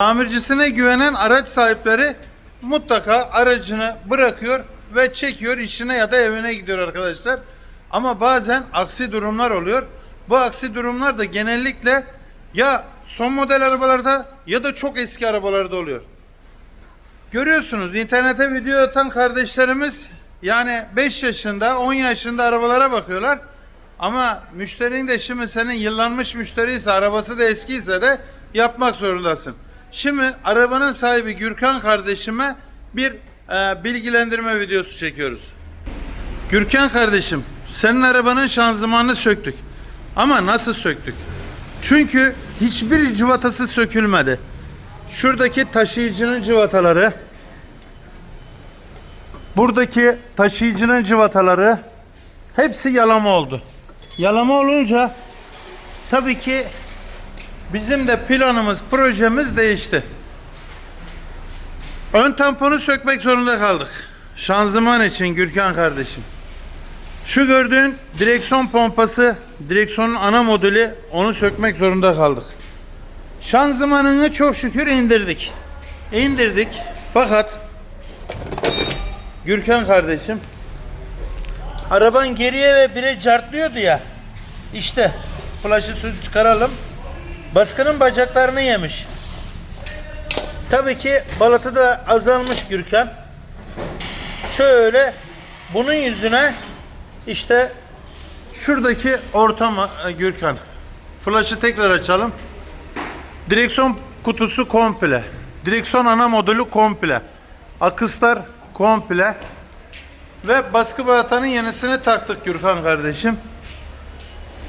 Tamircisine güvenen araç sahipleri mutlaka aracını bırakıyor ve çekiyor işine ya da evine gidiyor arkadaşlar. Ama bazen aksi durumlar oluyor. Bu aksi durumlar da genellikle ya son model arabalarda ya da çok eski arabalarda oluyor. Görüyorsunuz internete video atan kardeşlerimiz yani 5 yaşında 10 yaşında arabalara bakıyorlar. Ama müşterinin de şimdi senin yıllanmış müşteriyse arabası da eskiyse de yapmak zorundasın. Şimdi arabanın sahibi Gürkan kardeşime bir e, bilgilendirme videosu çekiyoruz. Gürkan kardeşim senin arabanın şanzımanını söktük. Ama nasıl söktük? Çünkü hiçbir cıvatası sökülmedi. Şuradaki taşıyıcının cıvataları, buradaki taşıyıcının cıvataları hepsi yalama oldu. Yalama olunca tabii ki bizim de planımız, projemiz değişti. Ön tamponu sökmek zorunda kaldık. Şanzıman için Gürkan kardeşim. Şu gördüğün direksiyon pompası, direksiyonun ana modülü onu sökmek zorunda kaldık. Şanzımanını çok şükür indirdik. İndirdik. Fakat Gürkan kardeşim araban geriye ve bire cartlıyordu ya. İşte flaşı çıkaralım. Baskının bacaklarını yemiş. Tabii ki balatı da azalmış Gürkan. Şöyle bunun yüzüne işte şuradaki ortama e, Gürkan. Flaşı tekrar açalım. Direksiyon kutusu komple. Direksiyon ana modülü komple. Akıslar komple. Ve baskı balatanın yenisini taktık Gürkan kardeşim.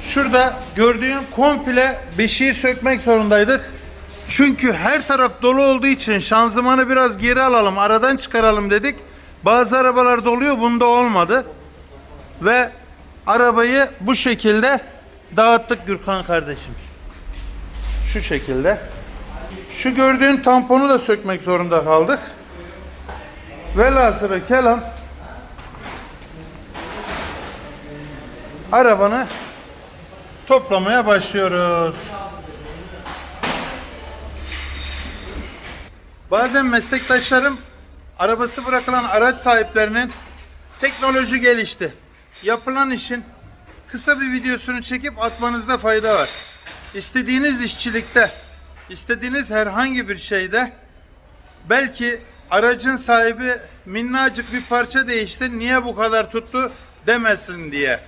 Şurada gördüğün komple beşiği sökmek zorundaydık. Çünkü her taraf dolu olduğu için şanzımanı biraz geri alalım, aradan çıkaralım dedik. Bazı arabalar doluyor, bunda olmadı. Ve arabayı bu şekilde dağıttık Gürkan kardeşim. Şu şekilde. Şu gördüğün tamponu da sökmek zorunda kaldık. Velhasılı kelam arabanı toplamaya başlıyoruz. Bazen meslektaşlarım arabası bırakılan araç sahiplerinin teknoloji gelişti. Yapılan işin kısa bir videosunu çekip atmanızda fayda var. İstediğiniz işçilikte, istediğiniz herhangi bir şeyde belki aracın sahibi minnacık bir parça değişti niye bu kadar tuttu demesin diye.